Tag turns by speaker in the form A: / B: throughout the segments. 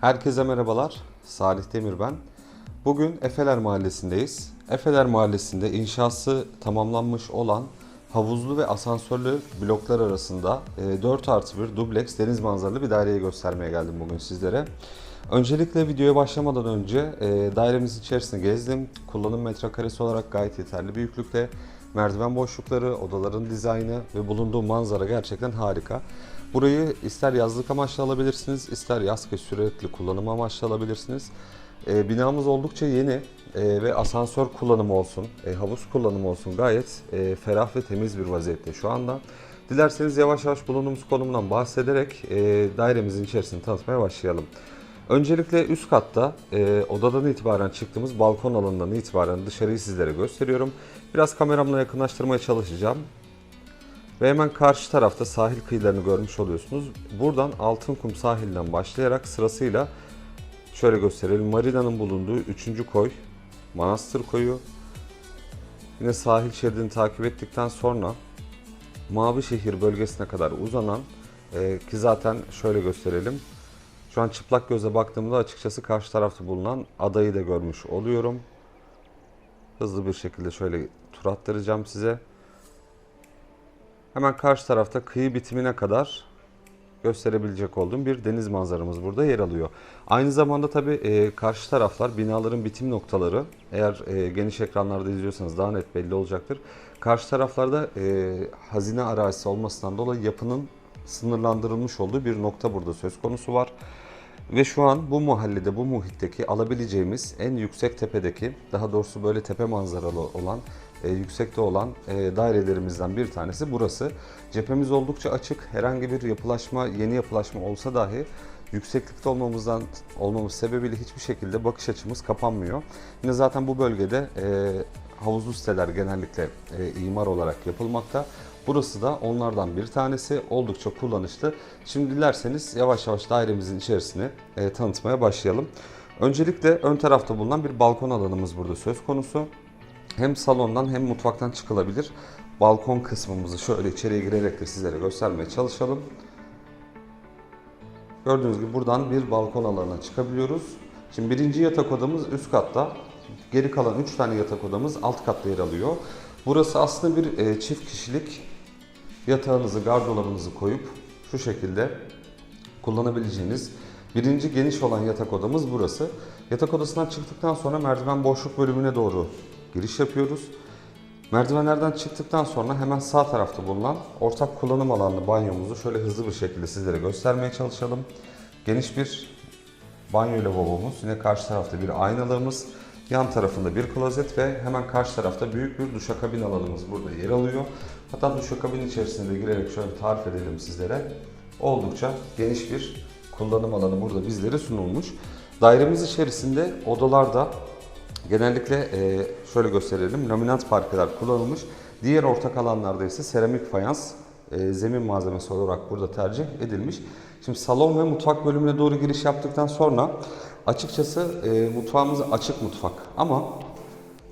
A: Herkese merhabalar. Salih Demir ben. Bugün Efeler Mahallesi'ndeyiz. Efeler Mahallesi'nde inşası tamamlanmış olan havuzlu ve asansörlü bloklar arasında e, 4 artı 1 dubleks deniz manzaralı bir daireyi göstermeye geldim bugün sizlere. Öncelikle videoya başlamadan önce e, dairemizin içerisini gezdim. Kullanım metrekaresi olarak gayet yeterli büyüklükte. Merdiven boşlukları, odaların dizaynı ve bulunduğu manzara gerçekten harika. Burayı ister yazlık amaçlı alabilirsiniz, ister yaz kış sürekli kullanım amaçlı alabilirsiniz. E, binamız oldukça yeni e, ve asansör kullanımı olsun, e, havuz kullanımı olsun gayet e, ferah ve temiz bir vaziyette şu anda. Dilerseniz yavaş yavaş bulunduğumuz konumdan bahsederek e, dairemizin içerisini tanıtmaya başlayalım. Öncelikle üst katta e, odadan itibaren çıktığımız balkon alanından itibaren dışarıyı sizlere gösteriyorum. Biraz kameramla yakınlaştırmaya çalışacağım. Ve hemen karşı tarafta sahil kıyılarını görmüş oluyorsunuz. Buradan Altınkum sahilinden başlayarak sırasıyla şöyle gösterelim. Marina'nın bulunduğu 3. koy, Manastır koyu. Yine sahil şeridini takip ettikten sonra Mavişehir bölgesine kadar uzanan e, ki zaten şöyle gösterelim. Şu an çıplak göze baktığımda açıkçası karşı tarafta bulunan adayı da görmüş oluyorum. Hızlı bir şekilde şöyle tur attıracağım size. Hemen karşı tarafta kıyı bitimine kadar gösterebilecek olduğum bir deniz manzaramız burada yer alıyor. Aynı zamanda tabii e, karşı taraflar binaların bitim noktaları eğer e, geniş ekranlarda izliyorsanız daha net belli olacaktır. Karşı taraflarda e, hazine arazisi olmasından dolayı yapının sınırlandırılmış olduğu bir nokta burada söz konusu var. Ve şu an bu mahallede, bu muhitteki alabileceğimiz en yüksek tepedeki, daha doğrusu böyle tepe manzaralı olan, e, yüksekte olan e, dairelerimizden bir tanesi burası. Cephemiz oldukça açık. Herhangi bir yapılaşma, yeni yapılaşma olsa dahi yükseklikte olmamızdan olmamız sebebiyle hiçbir şekilde bakış açımız kapanmıyor. Yine zaten bu bölgede e, havuzlu siteler genellikle imar olarak yapılmakta. Burası da onlardan bir tanesi. Oldukça kullanışlı. Şimdi dilerseniz yavaş yavaş dairemizin içerisini e, tanıtmaya başlayalım. Öncelikle ön tarafta bulunan bir balkon alanımız burada söz konusu. Hem salondan hem mutfaktan çıkılabilir. Balkon kısmımızı şöyle içeriye girerek de sizlere göstermeye çalışalım. Gördüğünüz gibi buradan bir balkon alanına çıkabiliyoruz. Şimdi birinci yatak odamız üst katta. Geri kalan 3 tane yatak odamız alt katta yer alıyor. Burası aslında bir e, çift kişilik yatağınızı, gardırobunuzı koyup şu şekilde kullanabileceğiniz birinci geniş olan yatak odamız burası. Yatak odasından çıktıktan sonra merdiven boşluk bölümüne doğru giriş yapıyoruz. Merdivenlerden çıktıktan sonra hemen sağ tarafta bulunan ortak kullanım alanlı banyomuzu şöyle hızlı bir şekilde sizlere göstermeye çalışalım. Geniş bir banyo lavabomuz, yine karşı tarafta bir aynalığımız, yan tarafında bir klozet ve hemen karşı tarafta büyük bir duşakabin alanımız burada yer alıyor. Hatta duşakabin içerisine de girerek şöyle tarif edelim sizlere. Oldukça geniş bir kullanım alanı burada bizlere sunulmuş. Dairemiz içerisinde odalarda genellikle e, şöyle gösterelim laminat parkeler kullanılmış. Diğer ortak alanlarda ise seramik fayans e, zemin malzemesi olarak burada tercih edilmiş. Şimdi salon ve mutfak bölümüne doğru giriş yaptıktan sonra açıkçası e, mutfağımız açık mutfak ama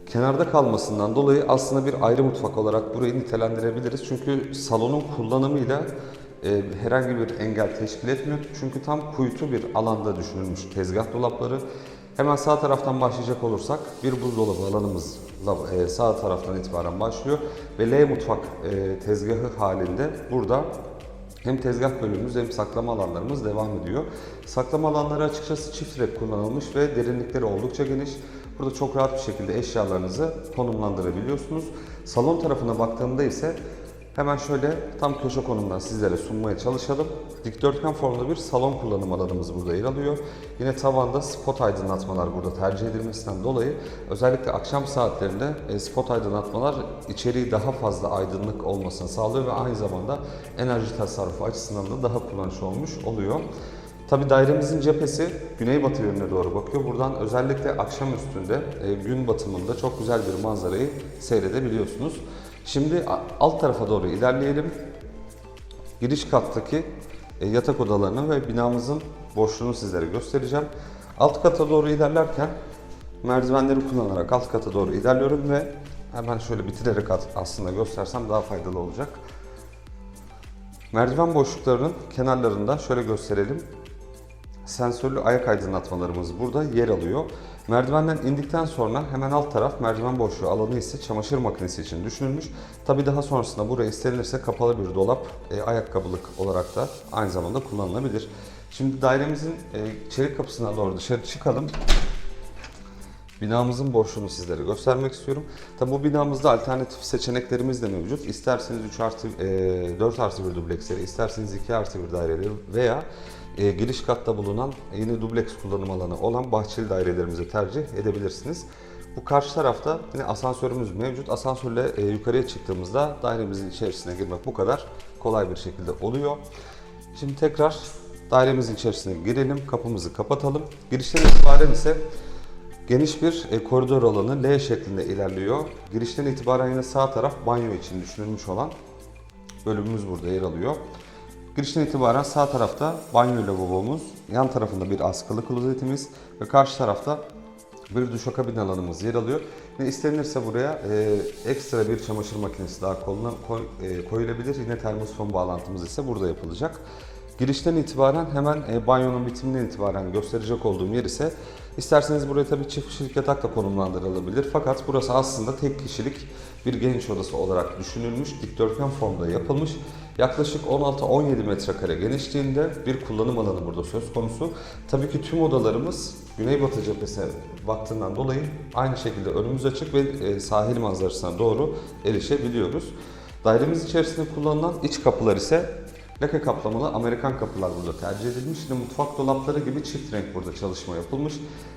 A: kenarda kalmasından dolayı aslında bir ayrı mutfak olarak burayı nitelendirebiliriz. Çünkü salonun kullanımıyla e, herhangi bir engel teşkil etmiyor. Çünkü tam kuytu bir alanda düşünülmüş tezgah dolapları. Hemen sağ taraftan başlayacak olursak bir buzdolabı alanımız e, sağ taraftan itibaren başlıyor ve L mutfak e, tezgahı halinde burada hem tezgah bölümümüz hem saklama alanlarımız devam ediyor. Saklama alanları açıkçası çift rep kullanılmış ve derinlikleri oldukça geniş. Burada çok rahat bir şekilde eşyalarınızı konumlandırabiliyorsunuz. Salon tarafına baktığımda ise hemen şöyle tam köşe konumdan sizlere sunmaya çalışalım. Dikdörtgen formda bir salon kullanım alanımız burada yer alıyor. Yine tavanda spot aydınlatmalar burada tercih edilmesinden dolayı özellikle akşam saatlerinde e, spot aydınlatmalar içeriği daha fazla aydınlık olmasını sağlıyor ve aynı zamanda enerji tasarrufu açısından da daha kullanışlı olmuş oluyor. Tabi dairemizin cephesi güneybatı yönüne doğru bakıyor. Buradan özellikle akşam üstünde e, gün batımında çok güzel bir manzarayı seyredebiliyorsunuz. Şimdi alt tarafa doğru ilerleyelim. Giriş kattaki e, yatak odalarını ve binamızın boşluğunu sizlere göstereceğim. Alt kata doğru ilerlerken merdivenleri kullanarak alt kata doğru ilerliyorum ve hemen şöyle bitirerek aslında göstersem daha faydalı olacak. Merdiven boşluklarının kenarlarında şöyle gösterelim. sensörlü ayak aydınlatmalarımız burada yer alıyor. Merdivenden indikten sonra hemen alt taraf merdiven boşluğu alanı ise çamaşır makinesi için düşünülmüş. Tabi daha sonrasında buraya istenirse kapalı bir dolap, e, ayakkabılık olarak da aynı zamanda kullanılabilir. Şimdi dairemizin e, çelik kapısına doğru dışarı çıkalım. Binamızın boşluğunu sizlere göstermek istiyorum. Tabi bu binamızda alternatif seçeneklerimiz de mevcut. İsterseniz 3 artı, e, 4 artı 1 dubleksleri, isterseniz 2 artı 1 daireleri veya e, giriş katta bulunan yine dubleks kullanım alanı olan bahçeli dairelerimizi tercih edebilirsiniz. Bu karşı tarafta yine asansörümüz mevcut. Asansörle e, yukarıya çıktığımızda dairemizin içerisine girmek bu kadar kolay bir şekilde oluyor. Şimdi tekrar dairemizin içerisine girelim, kapımızı kapatalım. Girişten itibaren ise Geniş bir e, koridor alanı L şeklinde ilerliyor. Girişten itibaren yine sağ taraf banyo için düşünülmüş olan bölümümüz burada yer alıyor. Girişten itibaren sağ tarafta banyo lavabomuz, yan tarafında bir askılı klozetimiz ve karşı tarafta bir duşakabin alanımız yer alıyor. Yine istenirse buraya e, ekstra bir çamaşır makinesi daha koluna koy- e, koyulabilir. Yine termosfon bağlantımız ise burada yapılacak. Girişten itibaren hemen e, banyonun bitiminden itibaren gösterecek olduğum yer ise isterseniz buraya tabii çift kişilik yatak da konumlandırılabilir. Fakat burası aslında tek kişilik bir genç odası olarak düşünülmüş, dikdörtgen formda yapılmış. Yaklaşık 16-17 metrekare genişliğinde bir kullanım alanı burada söz konusu. Tabii ki tüm odalarımız Güneybatı cephesine baktığından dolayı aynı şekilde önümüz açık ve e, sahil manzarasına doğru erişebiliyoruz. Dairemiz içerisinde kullanılan iç kapılar ise Lake kaplamalı Amerikan kapılar burada tercih edilmiş. Yine mutfak dolapları gibi çift renk burada çalışma yapılmış.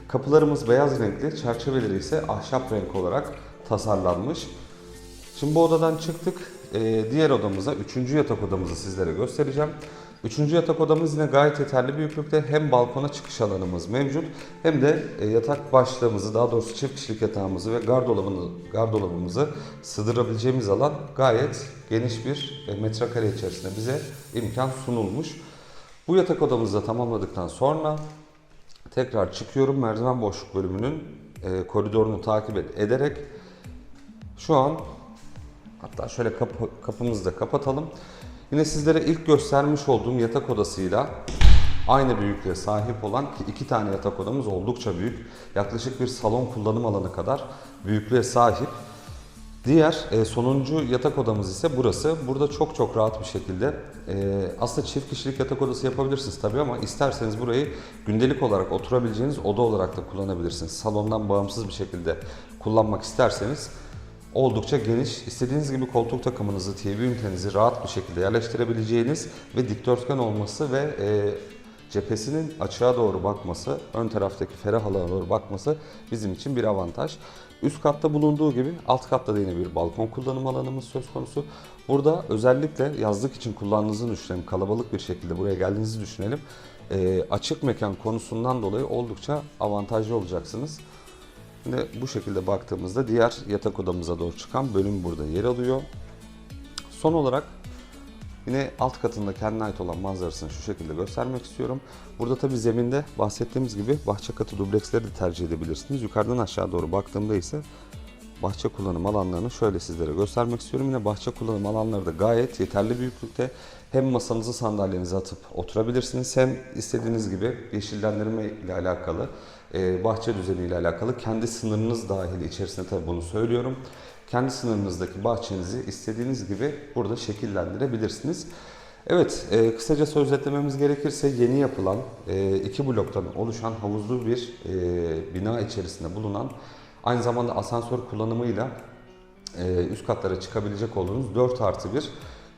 A: Kapılarımız beyaz renkli, çerçeveleri ise ahşap renk olarak tasarlanmış. Şimdi bu odadan çıktık. Ee, diğer odamıza, üçüncü yatak odamızı sizlere göstereceğim. Üçüncü yatak odamız yine gayet yeterli büyüklükte. Hem balkona çıkış alanımız mevcut hem de e, yatak başlığımızı, daha doğrusu çift kişilik yatağımızı ve gardırobunu, gardırobumuzu sığdırabileceğimiz alan gayet geniş bir e, metrekare içerisinde bize imkan sunulmuş. Bu yatak odamızı da tamamladıktan sonra tekrar çıkıyorum. Merdiven boşluk bölümünün e, koridorunu takip ed- ederek şu an hatta şöyle kapı, kapımızı da kapatalım. Yine sizlere ilk göstermiş olduğum yatak odasıyla aynı büyüklüğe sahip olan ki iki tane yatak odamız oldukça büyük. Yaklaşık bir salon kullanım alanı kadar büyüklüğe sahip. Diğer e, sonuncu yatak odamız ise burası. Burada çok çok rahat bir şekilde e, aslında çift kişilik yatak odası yapabilirsiniz tabii ama isterseniz burayı gündelik olarak oturabileceğiniz oda olarak da kullanabilirsiniz. Salondan bağımsız bir şekilde kullanmak isterseniz oldukça geniş. İstediğiniz gibi koltuk takımınızı, TV ünitenizi rahat bir şekilde yerleştirebileceğiniz ve dikdörtgen olması ve e, cephesinin açığa doğru bakması, ön taraftaki ferah alana doğru bakması bizim için bir avantaj. Üst katta bulunduğu gibi alt katta da yine bir balkon kullanım alanımız söz konusu. Burada özellikle yazlık için kullandığınızı düşünelim, kalabalık bir şekilde buraya geldiğinizi düşünelim. E, açık mekan konusundan dolayı oldukça avantajlı olacaksınız. Şimdi bu şekilde baktığımızda diğer yatak odamıza doğru çıkan bölüm burada yer alıyor. Son olarak yine alt katında kendine ait olan manzarasını şu şekilde göstermek istiyorum. Burada tabi zeminde bahsettiğimiz gibi bahçe katı dubleksleri de tercih edebilirsiniz. Yukarıdan aşağı doğru baktığımda ise bahçe kullanım alanlarını şöyle sizlere göstermek istiyorum. Yine bahçe kullanım alanları da gayet yeterli büyüklükte. Hem masanızı sandalyenize atıp oturabilirsiniz hem istediğiniz gibi yeşillendirme ile alakalı, e, bahçe düzeni ile alakalı kendi sınırınız dahil içerisinde tabii bunu söylüyorum. Kendi sınırınızdaki bahçenizi istediğiniz gibi burada şekillendirebilirsiniz. Evet, e, kısaca özetlememiz gerekirse yeni yapılan e, iki bloktan oluşan havuzlu bir e, bina içerisinde bulunan aynı zamanda asansör kullanımıyla e, üst katlara çıkabilecek olduğunuz 4 artı 1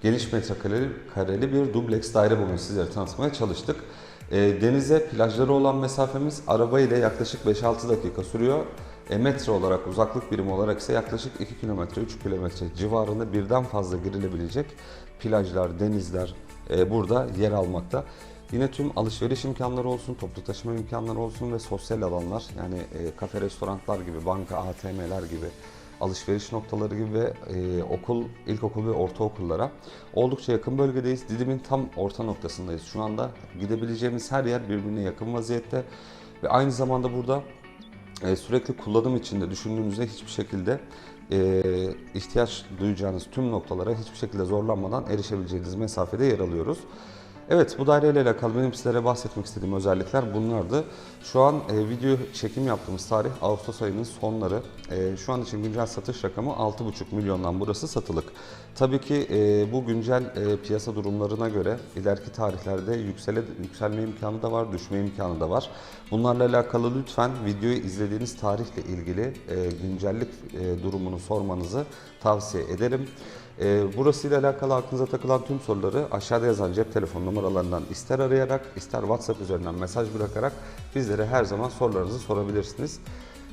A: geniş metrekareli kareli bir dubleks daire bugün sizlere tanıtmaya çalıştık. E, denize plajları olan mesafemiz araba ile yaklaşık 5-6 dakika sürüyor. E, metre olarak uzaklık birimi olarak ise yaklaşık 2 kilometre 3 kilometre civarında birden fazla girilebilecek plajlar, denizler e, burada yer almakta. Yine tüm alışveriş imkanları olsun, toplu taşıma imkanları olsun ve sosyal alanlar yani e, kafe, restoranlar gibi, banka, ATM'ler gibi alışveriş noktaları gibi ve e, okul, ilkokul ve ortaokullara oldukça yakın bölgedeyiz. Didim'in tam orta noktasındayız. Şu anda gidebileceğimiz her yer birbirine yakın vaziyette ve aynı zamanda burada e, sürekli kullanım içinde düşündüğünüzde hiçbir şekilde e, ihtiyaç duyacağınız tüm noktalara hiçbir şekilde zorlanmadan erişebileceğiniz mesafede yer alıyoruz. Evet bu daireyle alakalı benim sizlere bahsetmek istediğim özellikler bunlardı. Şu an e, video çekim yaptığımız tarih Ağustos ayının sonları. E, şu an için güncel satış rakamı 6,5 milyondan burası satılık. Tabii ki e, bu güncel e, piyasa durumlarına göre ileriki tarihlerde yüksele, yükselme imkanı da var, düşme imkanı da var. Bunlarla alakalı lütfen videoyu izlediğiniz tarihle ilgili e, güncellik e, durumunu sormanızı tavsiye ederim. Ee, burasıyla alakalı aklınıza takılan tüm soruları aşağıda yazan cep telefon numaralarından ister arayarak ister WhatsApp üzerinden mesaj bırakarak bizlere her zaman sorularınızı sorabilirsiniz.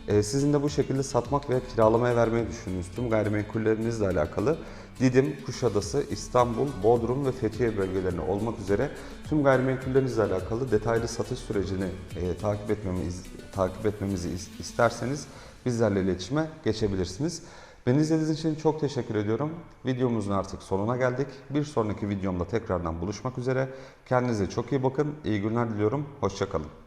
A: Ee, sizin de bu şekilde satmak ve kiralamaya vermeyi düşündüğünüz tüm gayrimenkullerinizle alakalı Didim, Kuşadası, İstanbul, Bodrum ve Fethiye bölgelerine olmak üzere tüm gayrimenkullerinizle alakalı detaylı satış sürecini e, takip etmemiz takip etmemizi is- isterseniz bizlerle iletişime geçebilirsiniz. Beni izlediğiniz için çok teşekkür ediyorum. Videomuzun artık sonuna geldik. Bir sonraki videomda tekrardan buluşmak üzere. Kendinize çok iyi bakın. İyi günler diliyorum. Hoşçakalın.